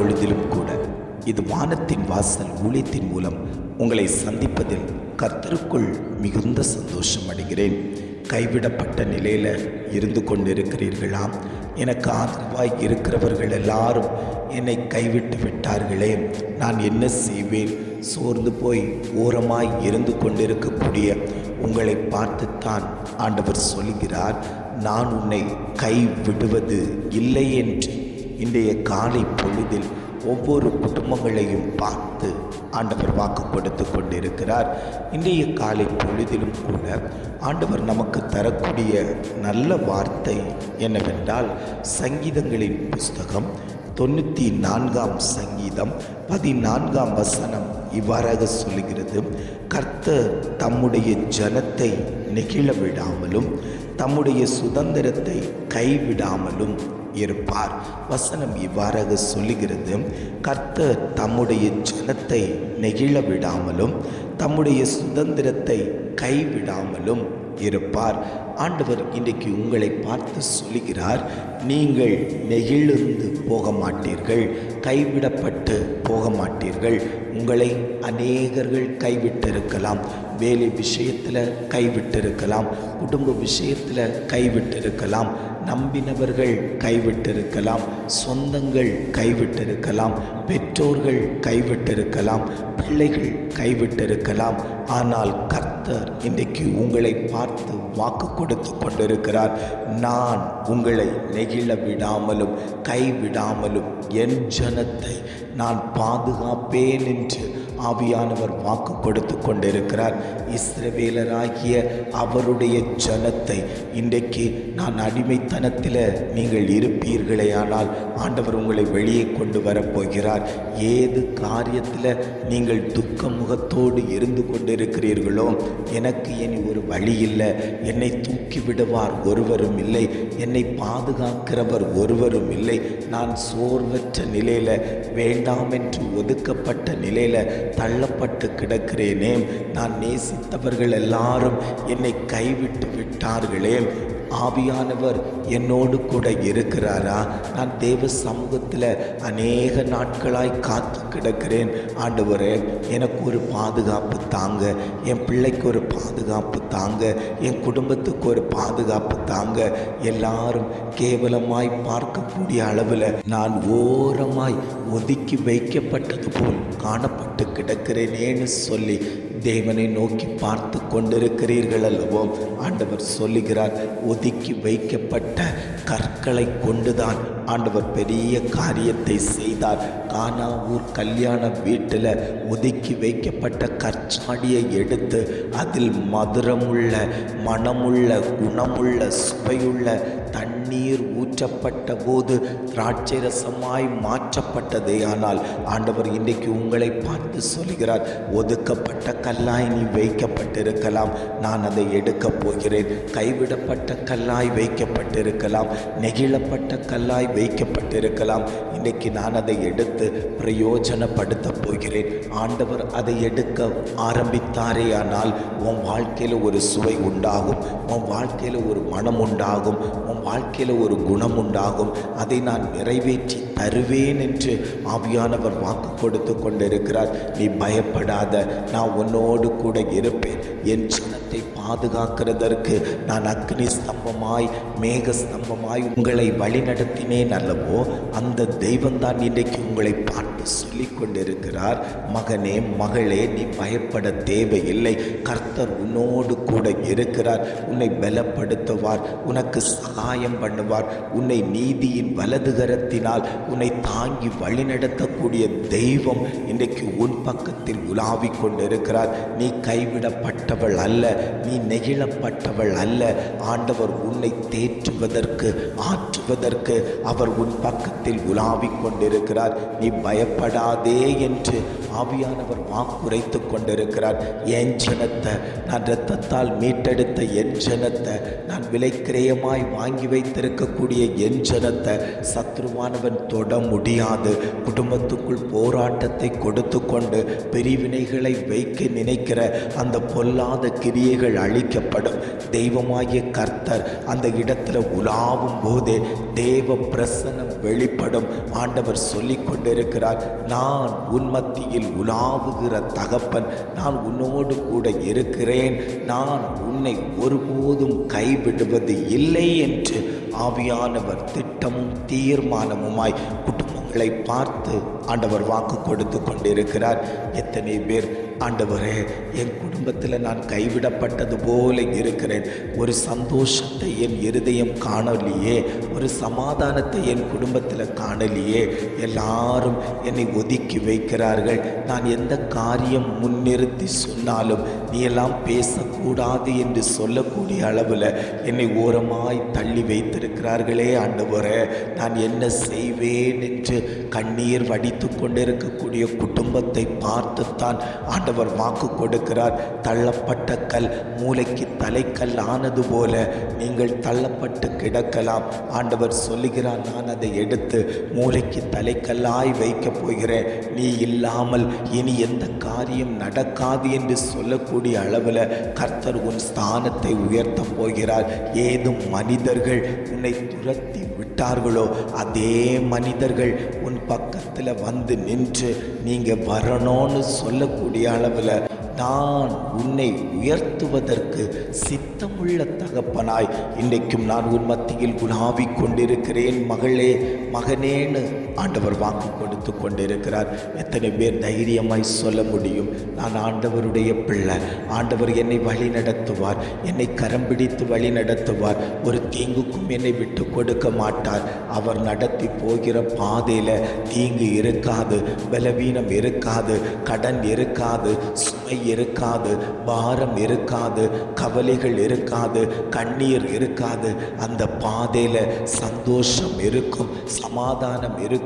பொழுதிலும் கூட இது வானத்தின் வாசல் ஊழியத்தின் மூலம் உங்களை சந்திப்பதில் கர்த்தருக்குள் மிகுந்த சந்தோஷம் அடைகிறேன். கைவிடப்பட்ட நிலையில் இருந்து கொண்டிருக்கிறீர்களாம். எனக்கு ஆதரவாய் இருக்கிறவர்கள் எல்லாரும் என்னை கைவிட்டு விட்டார்களே. நான் என்ன செய்வேன்? சோர்ந்து போய் ஓரமாய் இருந்து கொண்டிருக்கக்கூடிய உங்களை பார்த்துத்தான் ஆண்டவர் சொல்கிறார். நான் உன்னை கைவிடுவது இல்லை என்று. இன்றைய காலை பொழுதில் ஒவ்வொரு குடும்பங்களையும் பார்த்து ஆண்டவர் வாக்கு கொடுத்து கொண்டிருக்கிறார். இன்றைய காலை பொழுதிலும் கூட ஆண்டவர் நமக்கு தரக்கூடிய நல்ல வார்த்தை என்னவென்றால் சங்கீதங்களின் புஸ்தகம் தொண்ணூற்றி நான்காம் சங்கீதம் பதினான்காம் வசனம் இவ்வாறாக சொல்லுகிறது. கர்த்தர் தம்முடைய ஜனத்தை நெகிழ விடாமலும் தம்முடைய சுதந்திரத்தை கைவிடாமலும் இருப்பார். வசனம் இவ்வாறாக சொல்லுகிறது கர்த்தர் தம்முடைய ஜனத்தை நெகிழ விடாமலும் தம்முடைய சுதந்திரத்தை கைவிடாமலும் இருப்பார். ஆண்டவர் இன்றைக்கு உங்களை பார்த்து சொல்லுகிறார் நீங்கள் நெகிழ்ந்து போக மாட்டீர்கள் கைவிடப்பட்டு போக மாட்டீர்கள் உங்களை அநேகர்கள் கைவிட்டிருக்கலாம் வேலை விஷயத்தில் கைவிட்டிருக்கலாம் குடும்ப விஷயத்தில் கைவிட்டிருக்கலாம் நம்பினவர்கள் கைவிட்டிருக்கலாம் சொந்தங்கள் கைவிட்டிருக்கலாம் பெற்றோர்கள் கைவிட்டிருக்கலாம் பிள்ளைகள் கைவிட்டிருக்கலாம். ஆனால் கர்த்தர் இன்றைக்கு உங்களை பார்த்து வாக்கு கொடுத்து கொண்டிருக்கிறார். நான் உங்களை நெகிழ விடாமலும் கைவிடாமலும் என் ஜனத்தை நான் பாதுகாப்பேன் என்று ஆவியானவர் வாக்கு கொடுத்து கொண்டிருக்கிறார். இஸ்ரவேலராகிய அவருடைய ஜனத்தை இன்றைக்கு நான் அடிமைத்தனத்தில் நீங்கள் இருப்பீர்களே ஆனால் ஆண்டவர் உங்களை வெளியே கொண்டு வரப்போகிறார் ஏது காரியத்தில் நீங்கள் துக்க முகத்தோடு இருந்து கொண்டிருக்கிறீர்களோ எனக்கு இனி ஒரு வழி இல்லை. என்னை தூக்கி விடுவார் ஒருவரும் இல்லை. என்னை பாதுகாக்கிறவர் ஒருவரும் இல்லை. நான் சோர்வற்ற நிலையில் வேண்டாம் என்று ஒதுக்கப்பட்ட நிலையில் தள்ளப்பட்டு கிடக்கிறேனே நான் நேசித்தவர்கள் எல்லாரும் என்னை கைவிட்டு விட்டார்களே ஆவியானவர் என்னோடு கூட இருக்கிறாரா? நான் தேவ சமூகத்தில் அநேக நாட்களாய் காத்து கிடக்கிறேன். ஆண்டவரே எனக்கு ஒரு பாதுகாப்பு தாங்க. என் பிள்ளைக்கு ஒரு பாதுகாப்பு தாங்க. என் குடும்பத்துக்கு ஒரு பாதுகாப்பு தாங்க. எல்லாரும் கேவலமாய் பார்க்கக்கூடிய அளவில் நான் ஓரமாய் ஒதுக்கி வைக்கப்பட்டது போல் காணப்பட்டு கிடக்கிறேனேன்னு சொல்லி தேவனை நோக்கி பார்த்து கொண்டிருக்கிறீர்கள் அல்லவோ ஆண்டவர் சொல்லுகிறார் ஒதுக்கி வைக்கப்பட்ட கற்களை கொண்டுதான் ஆண்டவர் பெரிய காரியத்தை செய்தார். கானாவூர் கல்யாண வீட்டில் ஒதுக்கி வைக்கப்பட்ட கற்சாடியை எடுத்து அதில் மதுரமுள்ள மனமுள்ள குணமுள்ள சுவையுள்ள தண்ணீர் ஊற்றப்பட்ட போது திராட்சை ரசமாய் மாற்றப்பட்டதே. ஆனால் ஆண்டவர் இன்றைக்கு உங்களை பார்த்து சொல்கிறார் ஒதுக்கப்பட்ட கல்லாய் நீ வைக்கப்பட்டிருக்கலாம். நான் அதை எடுக்கப் போகிறேன். கைவிடப்பட்ட கல்லாய் வைக்கப்பட்டிருக்கலாம். நெகிழப்பட்ட கல்லாய் வைக்கப்பட்டிருக்கலாம். இன்றைக்கு நான் அதை எடுத்து பிரயோஜனப்படுத்தப் போகிறேன். ஆண்டவர் அதை எடுக்க ஆரம்பித்தாரே ஆனால் உன் வாழ்க்கையில் ஒரு சுவை உண்டாகும். உன் வாழ்க்கையில் ஒரு மனம் உண்டாகும். உன் வாழ்க்கையில் ஒரு குணம் உண்டாகும். அதை நான் நிறைவேற்றி தருவேன் என்று ஆவியானவர் வாக்கு கொடுத்து கொண்டிருக்கிறார். நீ பயப்படாத நான் உன்னோடு கூட இருப்பேன். என் ஜனத்தை பாதுகாக்கிறதற்கு நான் அக்னி ஸ்தம்பமாய் மேக ஸ்தம்பமாய் உங்களை வழிநடத்தினேன் அல்லவோ அந்த தெய்வம்தான் இன்றைக்கு உங்களை பார்த்து சொல்லி கொண்டிருக்கிறார். மகனே மகளே நீ பயப்பட தேவையில்லை. கர்த்தர் உன்னோடு கூட இருக்கிறார். உன்னை பலப்படுத்துவார். உனக்கு சகாயம் பண்ணுவார். உன்னை நீதியின் வலதுகரத்தினால் உன்னை தாங்கி வழிநடத்தக்கூடிய தெய்வம் இன்றைக்கு உன் பக்கத்தில் உலாவிக் கொண்டிருக்கிறார். நீ கைவிடப்பட்டவள் அல்ல நீ நெகிழப்பட்டவள் அல்ல. ஆண்டவர் உன்னை தேற்றுவதற்கு ஆற்றுவதற்கு அவர் உன் பக்கத்தில் உலாவிக் கொண்டிருக்கிறார். நீ பயப்படாதே என்று ஆவியானவர் வாக்குரைத்து கொண்டிருக்கிறார். என் ஜனத்தை நான் இரத்தத்தால் மீட்டெடுத்த என் ஜனத்தை நான் விலைக்கிரயமாய் வாங்கி வைத்திருக்கக்கூடிய என் ஜனத்தை சத்ருவானவன் தொட முடியாது. குடும்பத்துக்குள் போராட்டத்தை கொடுத்து கொண்டு பிரிவினைகளை வைக்க நினைக்கிற அந்த பொல்லாத கிரியைகள் அழிக்கப்படும். தெய்வமாகிய கர்த்தர் அந்த இடத்துல உலாவும் போதே தேவ பிரசனம் வெளிப்படும். ஆண்டவர் சொல்லிக் கொண்டிருக்கிறார் நான் உன் மத்தியில் உலாவுகிற தகப்பன் நான் உன்னோடு கூட இருக்கிறேன். நான் உன்னை ஒருபோதும் கைவிடுவது இல்லை என்று ஆவியானவர் திட்டமும் தீர்மானமுமாய் குடும்பங்களை பார்த்து ஆண்டவர் வாக்கு கொடுத்து கொண்டிருக்கிறார். எத்தனை பேர் ஆண்டவரே என் குடும்பத்தில் நான் கைவிடப்பட்டது போல இருக்கிறேன். ஒரு சந்தோஷத்தை என் இருதயம் காணலையே ஒரு சமாதானத்தை என் குடும்பத்தில் காணலையே. எல்லாரும் என்னை ஒதுக்கி வைக்கிறார்கள். நான் எந்த காரியம் முன்னிறுத்தி சொன்னாலும் நீ எல்லாம் பேசக்கூடாது என்று சொல்லக்கூடிய அளவில் என்னை ஓரமாய் தள்ளி வைத்திருக்கிறார்களே ஆண்டவரே. நான் என்ன செய்வேன் என்று கண்ணீர் வடித்து கொண்டிருக்கக்கூடிய குடும்பத்தை பார்த்துத்தான் ஆண்டவர் வாக்கு கொடுக்கிறார். தள்ளப்பட்ட கல் மூளைக்கு தலைக்கல் ஆனது போல நீங்கள் தள்ளப்பட்டு கிடக்கலாம். ஆண்டவர் சொல்லுகிறார் நான் அதை எடுத்து மூளைக்கு தலைக்கல்லாய் வைக்கப் போகிறேன். நீ இல்லாமல் இனி எந்த காரியம் நடக்காது என்று சொல்லக்கூடிய அளவில் கர்த்தர் உன் ஸ்தானத்தை உயர்த்தப் போகிறார். ஏதும் மனிதர்கள் உன்னை துரத்தி விட்டார்களோ அதே மனிதர்கள் உன் பக்கத்தில் வந்து நின்று நீங்கள் வரணும்னு சொல்லக்கூடிய அளவில் நான் உன்னை உயர்த்துவதற்கு சித்தமுள்ள தகப்பனாய் இன்றைக்கும் நான் உன் மத்தியில் குலாவிக் கொண்டிருக்கிறேன் மகளே மகனேன்னு ஆண்டவர் வாக்கு கொடுத்து கொண்டிருக்கிறார். எத்தனை பேர் தைரியமாய் சொல்ல முடியும்? நான் ஆண்டவருடைய பிள்ளை. ஆண்டவர் என்னை வழி நடத்துவார். என்னை கரம் பிடித்து வழி நடத்துவார். ஒரு தீங்குக்கும் என்னை விட்டு கொடுக்க மாட்டார். அவர் நடத்தி போகிற பாதையில் தீங்கு இருக்காது பலவீனம் இருக்காது கடன் இருக்காது சுமை இருக்காது பாரம் இருக்காது கவலைகள் இருக்காது கண்ணீர் இருக்காது. அந்த பாதையில் சந்தோஷம் இருக்கும் சமாதானம் இருக்கும்.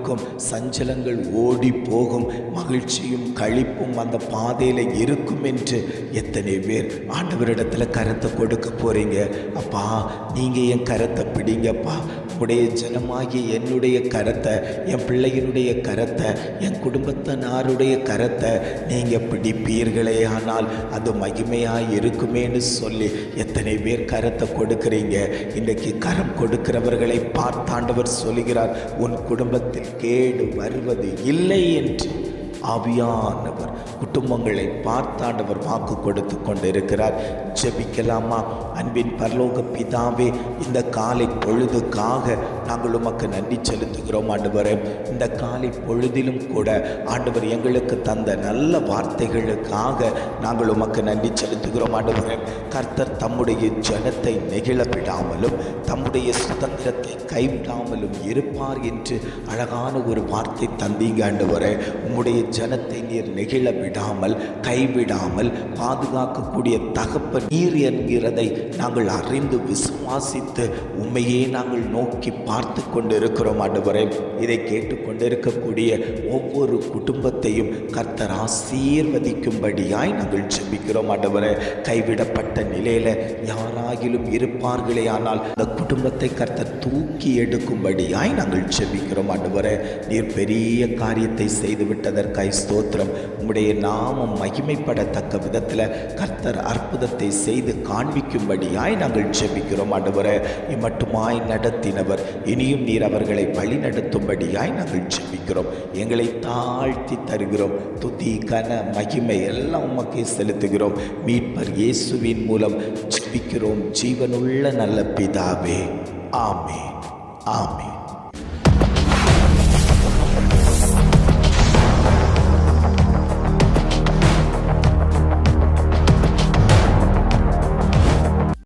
சஞ்சலங்கள் ஓடி போகும் மகிழ்ச்சியும் கழிப்பும் அந்த பாதையில் இருக்கும் என்று எத்தனை பேர் ஆண்டவரிடத்துல கரத்தை கொடுக்க போறீங்க? அப்பா நீங்க என் கரத்தை பிடிங்கப்பா. உடைய ஜனமாகிய என்னுடைய கரத்தை என் பிள்ளையினுடைய கரத்தை என் குடும்பத்தினாருடைய கரத்தை நீங்கள் பிடிப்பீர்களே. ஆனால் அது மகிமையாக இருக்குமேன்னு சொல்லி எத்தனை பேர் கரத்தை கொடுக்குறீங்க? இன்றைக்கு கரம் கொடுக்கிறவர்களை பார்த்தாண்டவர் சொல்லுகிறார் உன் குடும்பத்தில் கேடு வருவது இல்லை என்று. ஆவியானவர் குடும்பங்களை பார்த்தாண்டவர் வாக்கு கொடுத்து கொண்டிருக்கிறார். ஜெபிக்கலாமா? அன்பின் பரலோக பிதாவே இந்த காலை பொழுதுக்காக நாங்கள் உமக்கு நன்றி செலுத்துகிறோம் ஆண்டவரே. இந்த காலை பொழுதிலும் கூட ஆண்டவர் எங்களுக்கு தந்த நல்ல வார்த்தைகளுக்காக நாங்கள் உமக்கு நன்றி செலுத்துகிறோம் ஆண்டவரே. கர்த்தர் தம்முடைய ஜனத்தை நெகிழ விடாமலும் தம்முடைய சுதந்திரத்தை கைவிடாமலும் இருப்பார் என்று அழகான ஒரு வார்த்தை தந்தீங்க ஆண்டவரே. உம்முடைய ஜனத்தை நீர் நெகிழ விடாமல் கைவிடாமல் பாதுகாக்கக்கூடிய தகப்ப நீர் என்கிறதை நாங்கள் அறிந்து விசுவாசித்து உண்மையே நாங்கள் நோக்கி பார்த்து கொண்டிருக்கிறோம் ஆண்டவரே. இதை கேட்டுக்கொண்டிருக்கக்கூடிய ஒவ்வொரு குடும்பத்தையும் கர்த்தர் ஆசீர்வதிக்கும்படியாய் நாங்கள் ஜெபிக்கிறோம் ஆண்டவரே. கைவிடப்பட்ட நிலையில யாராகிலும் இருப்பார்களே ஆனால் அந்த குடும்பத்தை கர்த்தர் தூக்கி எடுக்கும்படியாய் நாங்கள் ஜெபிக்கிறோம் ஆண்டவரே. நீர் பெரிய காரியத்தை செய்துவிட்டதற்காய் ஸ்தோத்திரம். உம்முடைய நாமம் மகிமைப்படத்தக்க விதத்தில் கர்த்தர் அற்புதத்தை செய்து காண்பிக்கும்படியாய் நாங்கள் ஜெபிக்கிறோம் அடுவரை இம்மட்டுமாய் நடத்தினவர் இனியும் நீர் அவர்களை வழி நடத்தும்படியாய் நாங்கள் ஜெபிக்கிறோம். எங்களை தாழ்த்தி தருகிறோம். துதி கன மகிமை எல்லாம் உமக்கே செலுத்துகிறோம். மீட்பர் இயேசுவின் மூலம் ஜெபிக்கிறோம். ஜீவனுள்ள நல்ல பிதாவே. ஆமே ஆமே